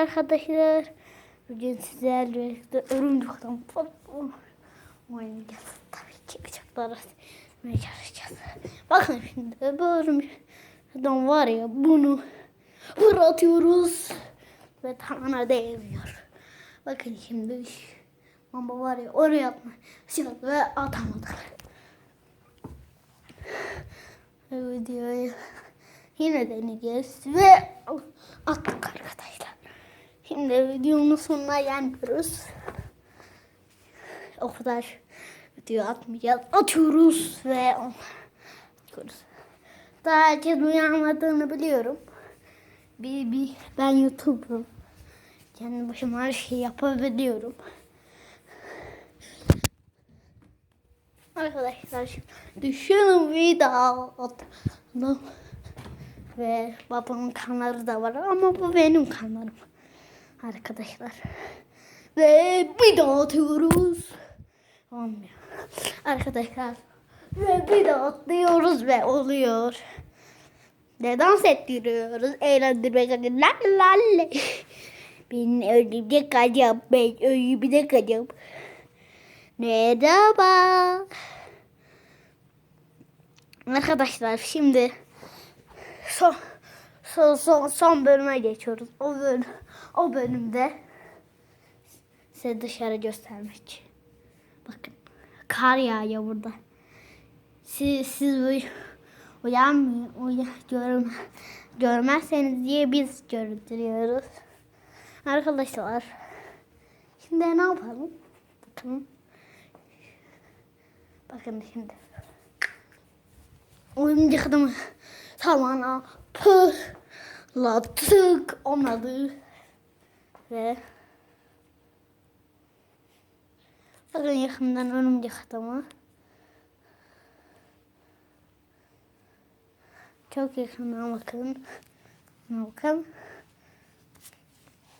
arkadaşlar. Bugün sizlerle birlikte örümcek adam oynayacağız. Tabii ki bıçakları atmaya çalışacağız. Bakın şimdi bu örümcek adam var ya bunu fırlatıyoruz. Ve tane değmiyor. Bakın şimdi mamba var ya oraya atma. Ve atamadık. Videoyu yine deneyeceğiz ve attık arkadaşlar. Şimdi videonun sonuna gelmiyoruz. O kadar video atmayacağız. Atıyoruz ve atıyoruz. Daha herkes uyanmadığını biliyorum. Bir, bir, ben YouTube'um. Kendi başıma her şeyi yapabiliyorum. Arkadaşlar düşünün video attım. Ve babamın kanalı da var ama bu benim kanalım. Arkadaşlar. Ve bir daha atıyoruz. Olmuyor. Arkadaşlar. Ve bir daha atlıyoruz ve oluyor. Ve dans ettiriyoruz. Eğlendirmek için. La la la. Ben örümcek adam. Ben örümcek adam. Merhaba. Arkadaşlar şimdi son son son, son bölüme geçiyoruz. O bölüm, o bölümde size dışarı göstermek. Bakın kar yağıyor burada. Siz siz uy, uyanmıyor, uyan, görme, görmezseniz diye biz görüntülüyoruz. Arkadaşlar şimdi ne yapalım? Bakın. Bakın şimdi. Oyuncak adamı tavana pırlattık onları ve bakın yakından örümcek adamı çok yakından bakın. Bakın.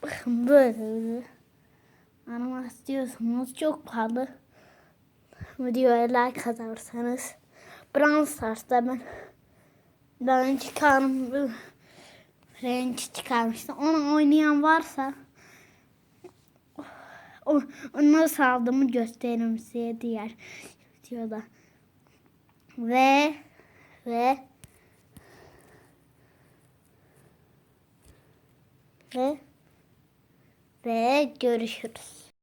Bakın böyle. Anlamak istiyorsanız çok pahalı. Videoya like atarsanız. Brawl Stars'ta ben. Ben çıkarım renk çıkarmıştım. Onu oynayan varsa onu nasıl aldığımı gösteririm size diğer videoda. Ve ve ve ve görüşürüz.